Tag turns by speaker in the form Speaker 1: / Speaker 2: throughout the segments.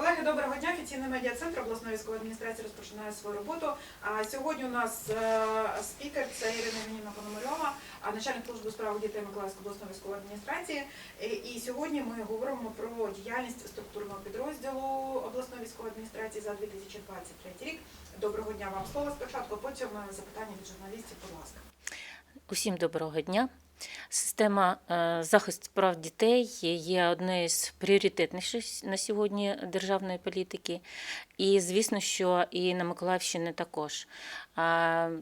Speaker 1: Колеги, доброго дня. Офіційний медіа-центр обласної військової адміністрації розпочинає свою роботу. А сьогодні у нас е, спікер це Ірина Євгенівна Пономарьова, начальник служби у справах дітей Миколаївської обласної військової адміністрації. Е, І сьогодні ми говоримо про діяльність структурного підрозділу обласної військової адміністрації за 2023 рік. Доброго дня вам слово спочатку, потім е, запитання від журналістів, будь ласка.
Speaker 2: Усім доброго дня. Система е, захисту прав дітей є однією з пріоритетніших на сьогодні державної політики. І звісно, що і на Миколаївщині також.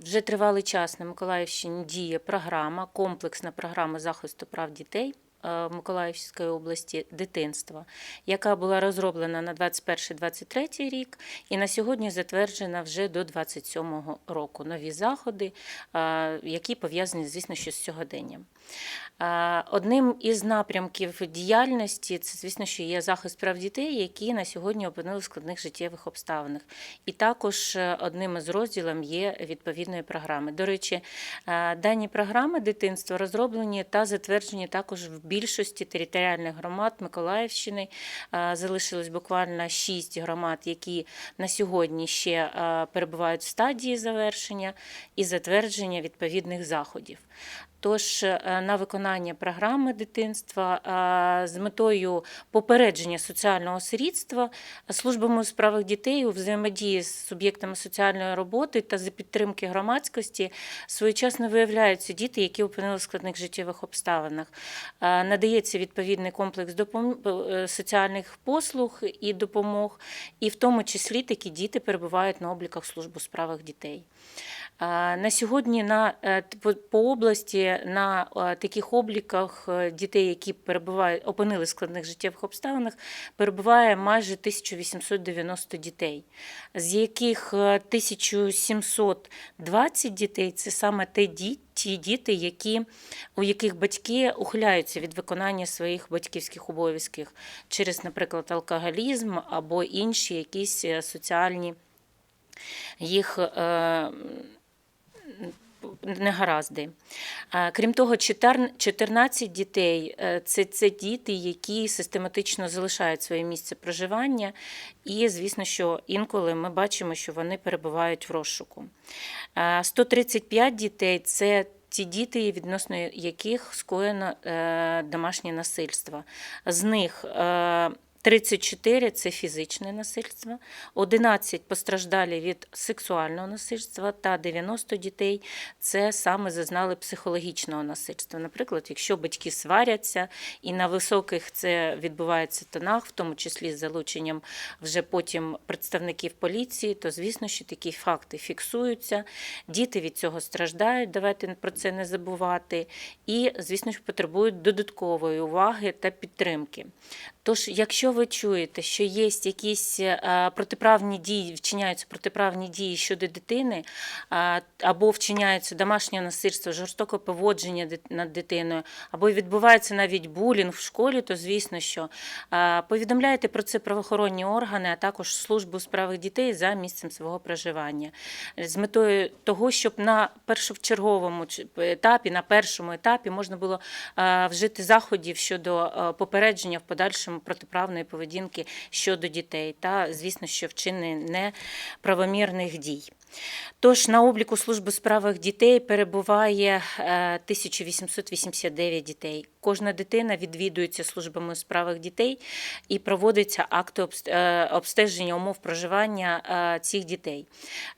Speaker 2: Вже тривалий час на Миколаївщині діє програма, комплексна програма захисту прав дітей. Е, Миколаївської області дитинства, яка була розроблена на 21-23 рік, і на сьогодні затверджена вже до 27 року. Нові заходи, е, які пов'язані, звісно, що з сьогоденням. Е, Одним із напрямків діяльності це, звісно, що є захист прав дітей, які на сьогодні опинилися в складних життєвих обставинах. І також е, одним із розділів є відповідної програми. До речі, е, дані програми дитинства розроблені та затверджені також в більшості територіальних громад Миколаївщини. Залишилось буквально шість громад, які на сьогодні ще перебувають в стадії завершення і затвердження відповідних заходів. Тож е, на виконання програми дитинства е, з метою попередження соціального сирітства службами у справах дітей у взаємодії з суб'єктами соціальної роботи та за підтримки громадськості своєчасно виявляються діти, які опинилися в складних життєвих обставинах. Е, Надається відповідний комплекс соціальних послуг і допомог, і в тому числі такі діти перебувають на обліках служб у справах дітей. На сьогодні на е, по- області на е, таких обліках е, дітей, які перебувають опинили в складних життєвих обставинах, перебуває майже 1890 дітей, з яких е, 1720 дітей це саме те ді- ті діти, які, у яких батьки ухиляються від виконання своїх батьківських обов'язків через, наприклад, алкоголізм або інші якісь соціальні їх е, негаразди. Крім того, 14 дітей е, це, це діти, які систематично залишають своє місце проживання, і, звісно, що інколи ми бачимо, що вони перебувають в розшуку. Е, 135 дітей це ті діти, відносно яких скоєно е, домашнє насильство. З них е, 34 – це фізичне насильство, 11 постраждалі від сексуального насильства та 90 дітей це саме зазнали психологічного насильства. Наприклад, якщо батьки сваряться і на високих це відбувається тонах, в тому числі з залученням вже потім представників поліції, то звісно, що такі факти фіксуються. Діти від цього страждають, давайте про це не забувати. І, звісно ж, потребують додаткової уваги та підтримки. Тож, якщо ви чуєте, що є якісь е, протиправні дії, вчиняються протиправні дії щодо дитини, або вчиняється домашнє насильство, жорстоке поводження над дитиною, або відбувається навіть булінг в школі, то звісно, що е, повідомляйте про це правоохоронні органи, а також службу у справах дітей за місцем свого проживання, з метою того, щоб на першочерговому етапі, на першому етапі можна було е, вжити заходів щодо е, попередження в подальшому протиправної поведінки щодо дітей та, звісно, що вчинення неправомірних дій. Тож на обліку служби справах дітей перебуває е, 1889 дітей. Кожна дитина відвідується службами у справах дітей і проводиться акти е, обстеження умов проживання е, цих дітей.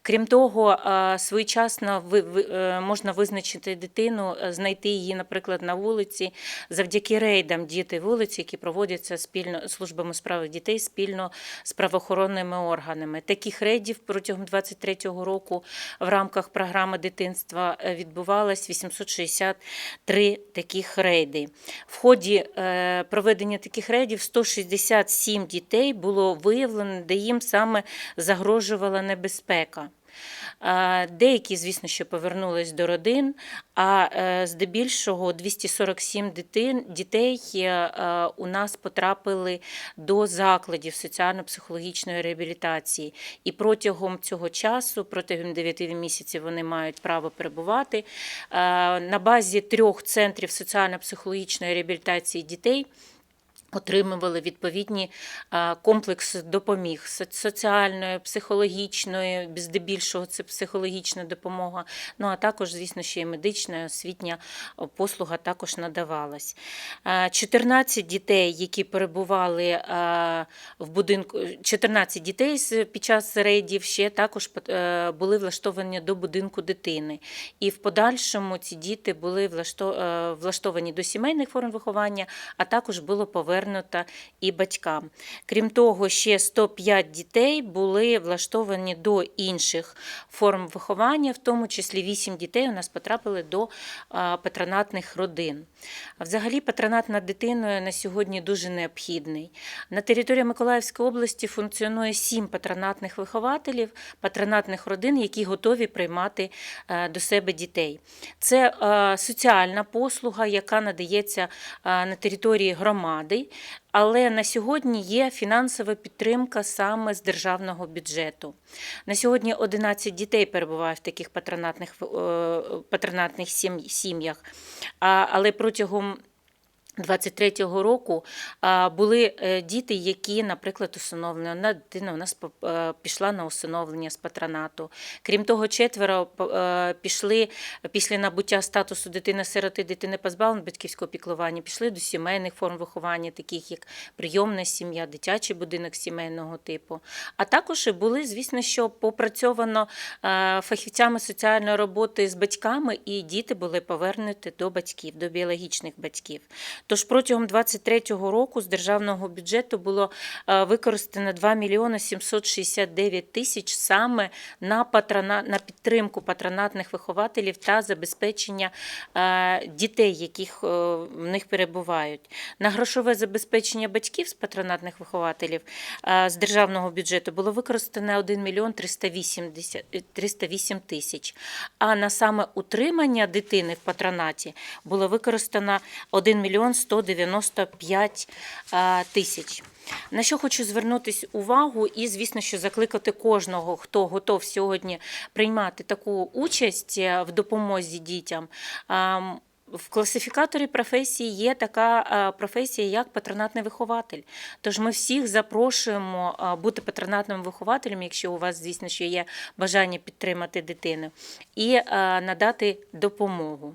Speaker 2: Крім того, е, своєчасно е, можна визначити дитину, е, знайти її, наприклад, на вулиці завдяки рейдам діти вулиці, які проводяться спільно службами справах дітей спільно з правоохоронними органами. Таких рейдів протягом 2023 року в рамках програми дитинства е, відбувалось 863 таких рейди. В ході е, проведення таких рейдів 167 дітей було виявлено, де їм саме загрожувала небезпека. Деякі, звісно, що повернулись до родин, а е, здебільшого 247 дитин, дітей е, е, у нас потрапили до закладів соціально-психологічної реабілітації. І протягом цього часу, протягом 9 місяців, вони мають право перебувати. На базі трьох центрів соціально-психологічної реабілітації дітей Отримували відповідні а, комплекси допоміг со- соціальної, психологічної, здебільшого це психологічна допомога. Ну а також, звісно, ще й медична, освітня послуга також надавалась. 14 дітей, які перебували в будинку, 14 дітей під час рейдів ще також е, були влаштовані до будинку дитини. І в подальшому ці діти були е, влаштовані до сімейних форм виховання, а також було повернуто і батькам. Крім того, ще 105 дітей були влаштовані до інших форм виховання, в тому числі 8 дітей у нас потрапили до патронатних родин. Взагалі, патронат над дитиною на сьогодні дуже необхідний. На території Миколаївської області функціонує 7 патронатних вихователів, патронатних родин, які готові приймати е, до себе дітей. Це е, соціальна послуга, яка надається е, на території громади, але на сьогодні є фінансова підтримка саме з державного бюджету. На сьогодні 11 дітей перебуває в таких патронатних, е, патронатних сім'ях, але протягом 23-го року були е, діти, які, наприклад, усиновлені. Одна дитина у нас е, пішла на усиновлення з патронату. Крім того, четверо е, пішли після набуття статусу дитини-сироти, дитини позбавлення батьківського піклування, пішли до сімейних форм виховання, таких як прийомна сім'я, дитячий будинок сімейного типу. А також були, звісно, що попрацьовано фахівцями соціальної роботи з батьками, і діти були повернуті до батьків, до біологічних батьків. Тож протягом 2023 року з державного бюджету було е, використано 2 мільйони 769 тисяч саме на, патрона, на підтримку патронатних вихователів та забезпечення е, дітей, яких е, в них перебувають. На грошове забезпечення батьків з патронатних вихователів з державного бюджету було використано 1 мільйон 380 е, 308 тисяч. А на саме утримання дитини в патронаті було використано 1 мільйон 195 е, тисяч. На що хочу звернутися увагу, і звісно, що закликати кожного, хто готов сьогодні приймати таку участь е, в допомозі дітям. В класифікаторі професії є така е, професія, як патронатний вихователь. Тож ми всіх запрошуємо е, бути патронатним вихователем, якщо у вас, звісно, що є бажання підтримати дитину, і надати допомогу.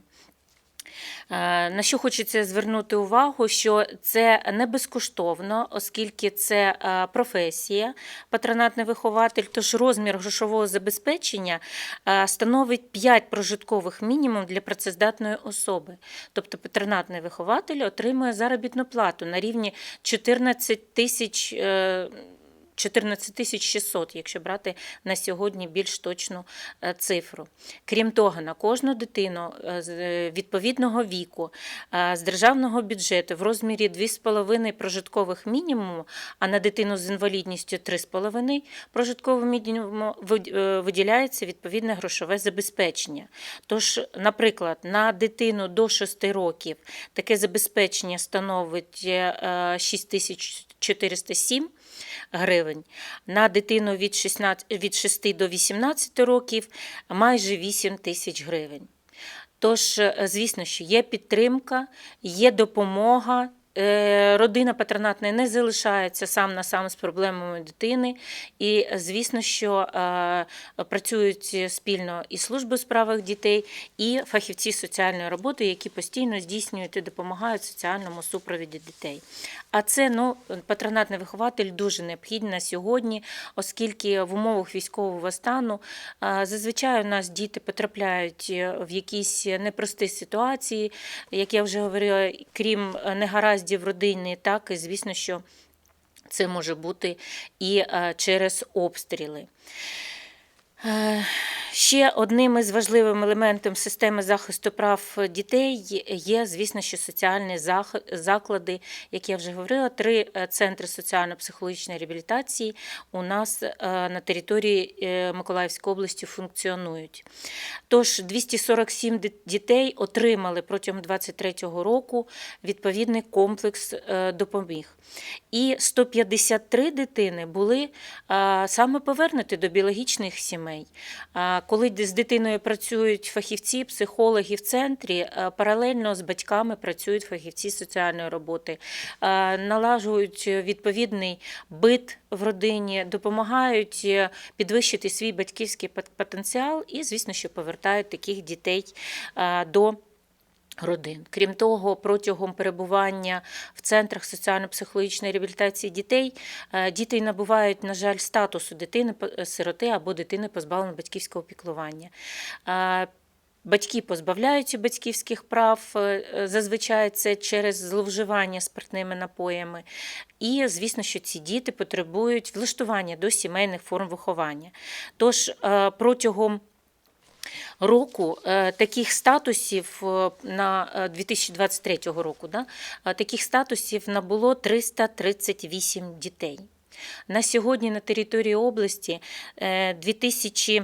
Speaker 2: Е, На що хочеться звернути увагу, що це не безкоштовно, оскільки це е, професія, патронатний вихователь, тож розмір грошового забезпечення е, становить 5 прожиткових мінімум для працездатної особи. Тобто патронатний вихователь отримує заробітну плату на рівні 14 тисяч. Е, 14 тисяч 600, якщо брати на сьогодні більш точну е, цифру. Крім того, на кожну дитину е, з е, відповідного віку з державного бюджету в розмірі 2,5 прожиткових мінімуму, а на дитину з інвалідністю 3,5 прожиткового мінімуму вид- виділяється відповідне грошове забезпечення. Тож, наприклад, на дитину до 6 років таке забезпечення становить е, 6407 гривень. На дитину від, 16, від 6 до 18 років майже 8 тисяч гривень. Тож, е, звісно, що є підтримка, є допомога. Е, Родина патронатна не залишається сам на сам з проблемами дитини, і е, звісно, що е, працюють спільно і служби у справах дітей, і фахівці соціальної роботи, які постійно здійснюють і допомагають соціальному супровіді дітей. А це ну, патронатний вихователь дуже необхідний на сьогодні, оскільки в умовах військового стану зазвичай у нас діти потрапляють е, в якісь непрості ситуації, як я вже говорила, крім е, негараздів родинний, так і звісно, що це може бути і е, через обстріли. Е, Ще одним із важливим елементом системи захисту прав дітей є, звісно, що соціальні заклади, як я вже говорила, три е, центри соціально-психологічної реабілітації у нас е, на території Миколаївської області функціонують. Тож 247 дітей отримали протягом 2023 року відповідний комплекс допоміг. І 153 дитини були саме повернуті до біологічних сімей. Сімей. Коли з дитиною працюють фахівці, психологи в центрі, е, паралельно з батьками працюють фахівці соціальної роботи, е, налажують відповідний бит в родині, допомагають е, підвищити свій батьківський пот- потенціал і, звісно, що повертають таких дітей до. Родин. Крім того, протягом перебування в центрах соціально-психологічної реабілітації дітей е, діти набувають, на жаль, статусу дитини-сироти або дитини позбавленої батьківського піклування. Е, Батьки позбавляються батьківських прав, е, зазвичай це через зловживання спиртними напоями. І, звісно, що ці діти потребують влаштування до сімейних форм виховання. Тож протягом року е, таких статусів е, на е, 2023 року, да, е, таких статусів набуло 338 дітей. На сьогодні на території області е, 2000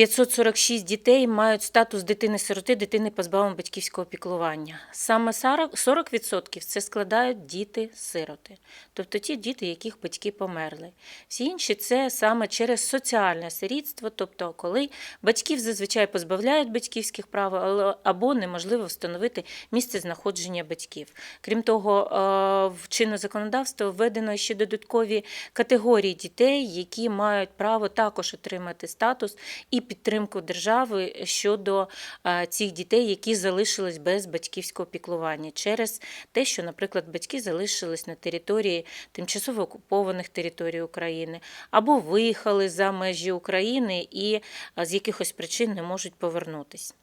Speaker 2: 546 дітей мають статус дитини-сироти, дитини позбавленої батьківського піклування. Саме 40% 40% це складають діти-сироти, тобто ті діти, яких батьки померли. Всі інші це саме через соціальне сирітство, тобто коли батьків зазвичай позбавляють батьківських прав або неможливо встановити місце знаходження батьків. Крім того, е, в чинне законодавство введено ще додаткові категорії дітей, які мають право також отримати статус і підтримку держави щодо е, цих дітей, які залишились без батьківського піклування, через те, що, наприклад, батьки залишились на території тимчасово окупованих територій України або виїхали за межі України і е, з якихось причин не можуть повернутись.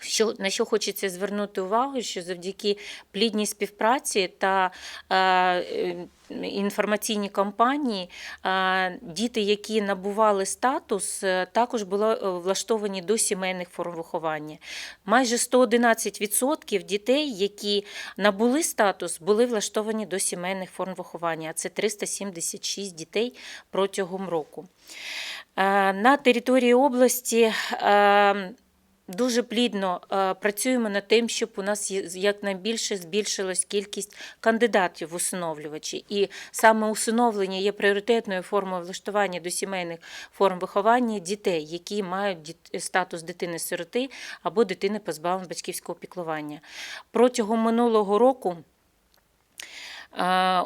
Speaker 2: Що, на що хочеться звернути увагу, що завдяки плідній співпраці та е, інформаційній кампанії е, діти, які набували статус, е, також були е, влаштовані до сімейних форм виховання. Майже 111% дітей, які набули статус, були влаштовані до сімейних форм виховання. а Це 376 дітей протягом року. Е, На території області е, Дуже плідно е, працюємо над тим, щоб у нас якнайбільше збільшилась кількість кандидатів в усиновлювачі. І саме усиновлення є пріоритетною формою влаштування до сімейних форм виховання дітей, які мають статус дитини-сироти або дитини позбавленої батьківського піклування. Протягом минулого року.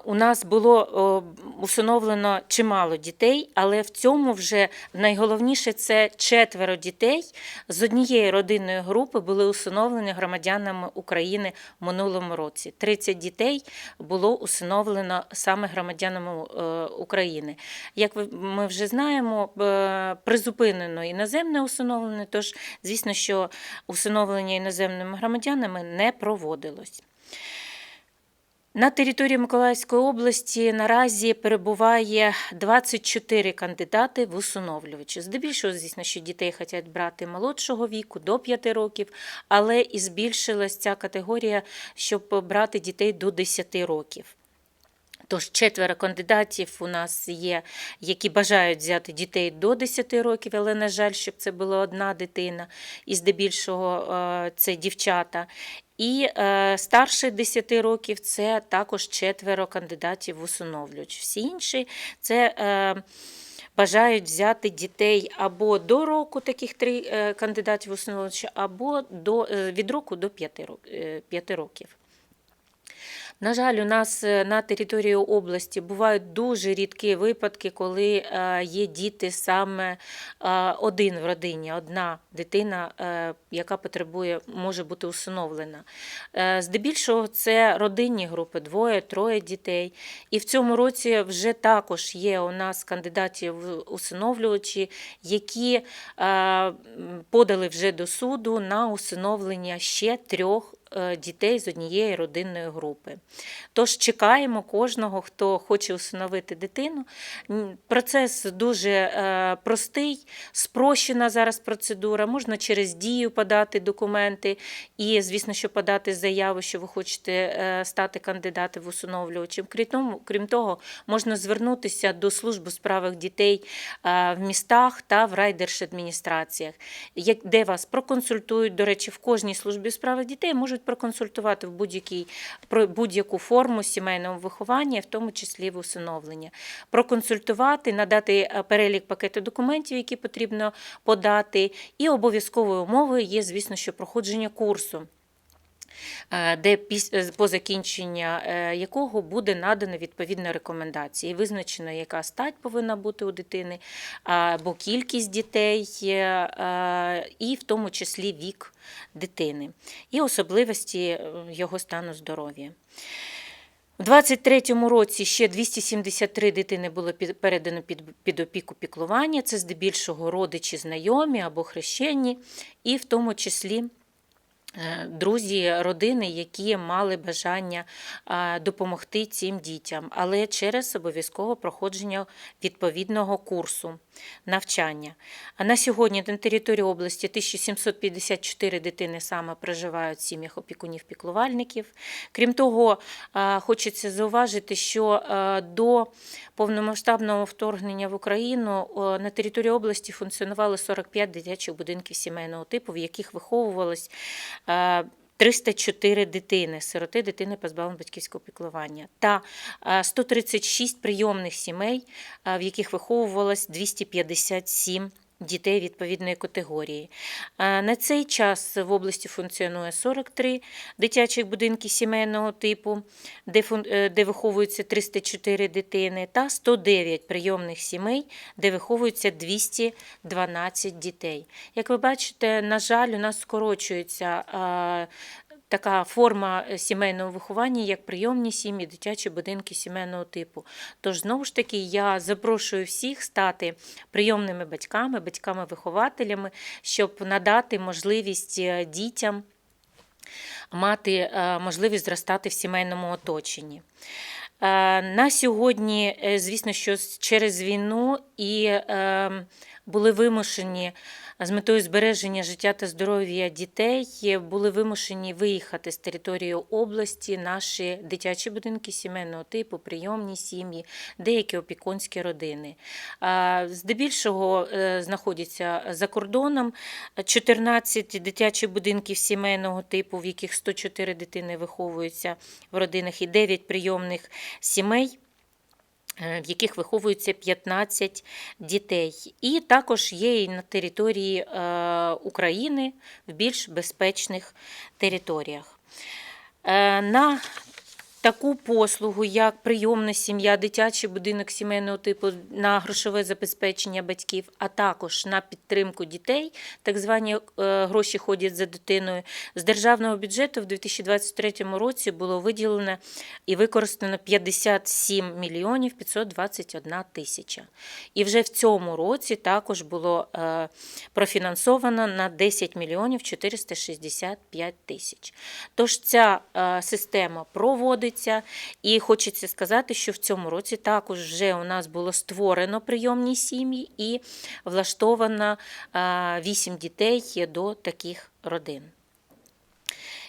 Speaker 2: У нас було усиновлено чимало дітей, але в цьому вже найголовніше це четверо дітей з однієї родинної групи були усиновлені громадянами України в минулому році. 30 дітей було усиновлено саме громадянами е, України. Як ми вже знаємо, е, призупинено іноземне усиновлення, тож, звісно, що усиновлення іноземними громадянами не проводилось. На території Миколаївської області наразі перебуває 24 кандидати в усиновлювачі. Здебільшого, звісно, що дітей хочуть брати молодшого віку до 5 років, але і збільшилась ця категорія, щоб брати дітей до 10 років. Тож четверо кандидатів у нас є, які бажають взяти дітей до 10 років, але, на жаль, щоб це була одна дитина, і здебільшого е, це дівчата. І е, старше 10 років це також четверо кандидатів в. Всі інші це. Е, Бажають взяти дітей або до року таких три е, кандидатів в або до, е, від року до 5 рок- 5 років. На жаль, у нас е, на території області бувають дуже рідкі випадки, коли е, є діти саме е, один в родині, одна дитина, яка потребує, може бути усиновлена. Здебільшого це родинні групи, двоє, троє дітей. І в цьому році вже також є у нас кандидатів в усиновлювачі, які подали вже до суду на усиновлення ще трьох дітей з однієї родинної групи. Тож чекаємо кожного, хто хоче усиновити дитину. Процес дуже е, простий, спрощена зараз процедура. Можна через дію подати документи і, звісно, що подати заяву, що ви хочете е, стати кандидатом в усиновлювачем. Крім того, можна звернутися до служби справах дітей е, в містах та в райдержадміністраціях, де вас проконсультують. До речі, в кожній службі справах дітей можуть можуть проконсультувати в будь-якій про будь-яку форму сімейного виховання, в тому числі в усиновлення. Проконсультувати, надати е, перелік пакету документів, які потрібно подати, і обов'язковою умовою є, звісно, що проходження курсу. Е, Де е, по закінчення е, якого буде надано відповідна рекомендація, і визначено, яка стать повинна бути у дитини, або кількість дітей, і в тому числі вік дитини, і особливості його стану здоров'я. У 23-му році ще 273 дитини було передано під, під опіку піклування. Це здебільшого родичі, знайомі або хрещені, і в тому числі друзі, родини, які мали бажання е, допомогти цим дітям, але через обов'язкове проходження відповідного курсу навчання. А на сьогодні на території області 1754 дитини саме проживають в сім'ях опікунів-піклувальників. Крім того, хочеться зауважити, що до повномасштабного вторгнення в Україну на території області функціонували 45 дитячих будинків сімейного типу, в яких виховувалось 304 дитини, сироти, дитини позбавлені батьківського піклування, та е, 136 прийомних сімей, е, в яких виховувалось 257 дітей відповідної категорії. На цей час в області функціонує 43 дитячих будинки сімейного типу, де, е, виховуються 304 дитини, та 109 прийомних сімей, де виховуються 212 дітей. Як ви бачите, на жаль, у нас скорочується така форма е, сімейного виховання, як прийомні сім'ї, дитячі будинки сімейного типу. Тож, знову ж таки, я запрошую всіх стати прийомними батьками, батьками-вихователями, щоб надати можливість е, дітям мати е, можливість зростати в сімейному оточенні. На сьогодні, звісно, що через війну і е, були вимушені з метою збереження життя та здоров'я дітей, були вимушені виїхати з території області наші дитячі будинки сімейного типу, прийомні сім'ї, деякі опікунські родини. Здебільшого е, знаходяться за кордоном 14 дитячих будинків сімейного типу, в яких 104 дитини виховуються в родинах, і 9 прийомних сімей. Е, В яких виховується 15 дітей, і також є і на території е, України в більш безпечних територіях. Е, На таку послугу, як прийомна сім'я, дитячий будинок сімейного типу на грошове забезпечення батьків, а також на підтримку дітей, так звані е, гроші ходять за дитиною. З державного бюджету в 2023 році було виділено і використано 57 мільйонів 521 тисяча. І вже в цьому році також було е, профінансовано на 10 мільйонів 465 тисяч. Тож ця е, система проводиться, і хочеться сказати, що в цьому році також вже у нас було створено прийомні сім'ї і влаштовано 8 дітей до таких родин.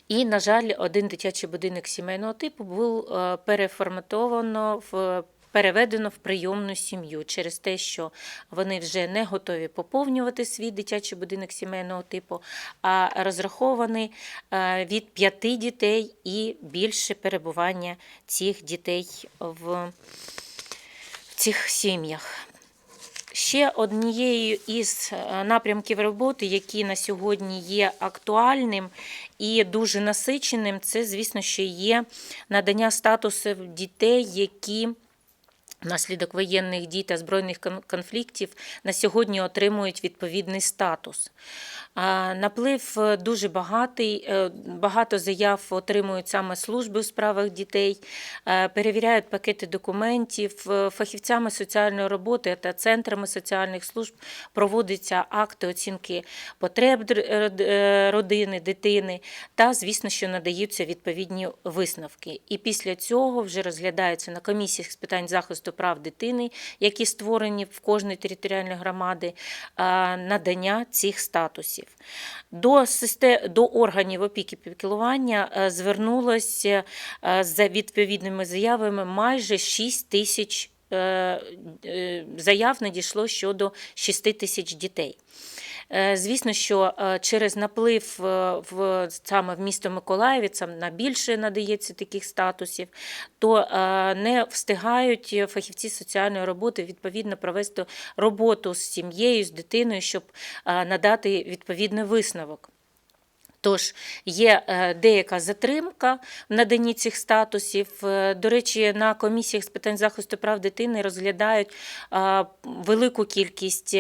Speaker 2: І, на жаль, один дитячий будинок сімейного типу був е, переформатовано в. Переведено в прийомну сім'ю через те, що вони вже не готові поповнювати свій дитячий будинок сімейного типу, а розрахований е, від п'яти дітей і більше перебування цих дітей в, цих сім'ях. Ще однією із е, напрямків роботи, які на сьогодні є актуальним і дуже насиченим, це, звісно, що є надання статусу дітей, які внаслідок воєнних дій та збройних конфліктів на сьогодні отримують відповідний статус. Наплив е, дуже багатий, е, багато заяв отримують саме служби у справах дітей, е, перевіряють пакети документів, фахівцями соціальної роботи та центрами соціальних служб проводяться акти оцінки потреб родини, дитини та, звісно, що надаються відповідні висновки. І після цього вже розглядається на комісіях з питань захисту прав дитини, які створені в кожній територіальній громади, надання цих статусів. До, до органів опіки піклування е, звернулося е, за відповідними заявами майже 6 тисяч е, е, заяв надійшло щодо 6 тисяч дітей. Е, Звісно, що е, через наплив е, в саме в місто Миколаєві там на більше надається таких статусів, то не встигають фахівці соціальної роботи відповідно провести роботу з сім'єю, з дитиною, щоб надати відповідний висновок. Тож є е, деяка затримка в наданні цих статусів. Е, До речі, на комісіях з питань захисту прав дитини розглядають е, велику кількість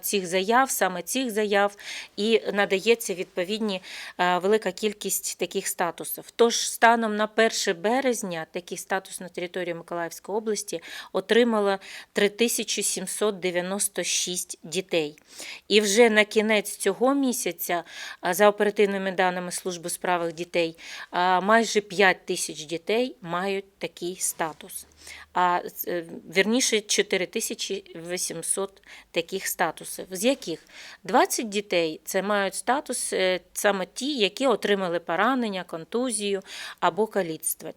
Speaker 2: цих заяв, саме цих заяв, і надається відповідні велика кількість таких статусів. Тож станом на 1 березня такий статус на території Миколаївської області отримало 3796 дітей. І вже на кінець цього місяця, за оперативними даними Служби справах дітей, майже 5 тисяч дітей мають такий статус. А е, вірніше 4800 таких статусів, з яких 20 дітей це мають статус е, саме ті, які отримали поранення, контузію або каліцтво.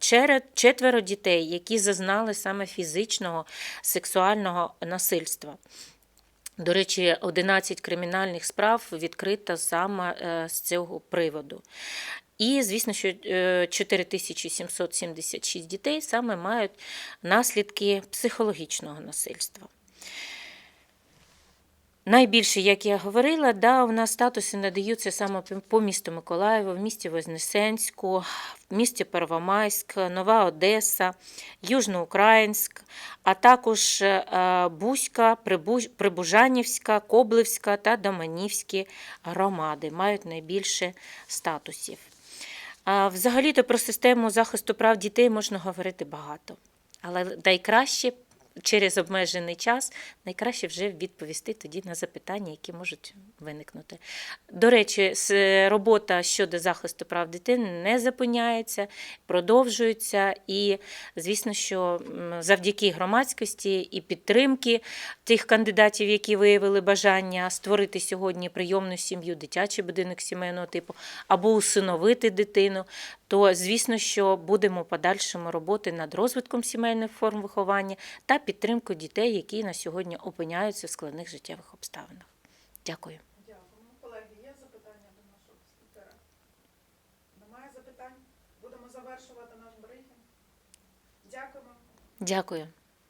Speaker 2: Четверо дітей, які зазнали саме фізичного сексуального насильства. До речі, 11 кримінальних справ відкрито саме е, з цього приводу. І, звісно, що е, 4776 дітей саме мають наслідки психологічного насильства. Найбільше, як я говорила, да, у нас статуси надаються саме по- місту Миколаєву, в місті Вознесенську, в місті Первомайськ, Нова Одеса, Южноукраїнськ, а також е, Бузька, Прибужанівська, Коблевська та Доманівські громади мають найбільше статусів. Взагалі-то про систему захисту прав дітей можна говорити багато, але найкраще через обмежений час найкраще вже відповісти тоді на запитання, які можуть виникнути. До речі, робота щодо захисту прав дитини не зупиняється, продовжується, і звісно, що завдяки громадськості і підтримки тих кандидатів, які виявили бажання створити сьогодні прийомну сім'ю, дитячий будинок сімейного типу або усиновити дитину, то звісно, що будемо подальшому роботи над розвитком сімейних форм виховання та підтримкою дітей, які на сьогодні опиняються в складних життєвих обставинах. Дякую.
Speaker 1: Дякуємо. Колеги, є запитання до нашого спікера? Немає запитань? Будемо завершувати наш брифінг. Дякуємо.
Speaker 2: Дякую.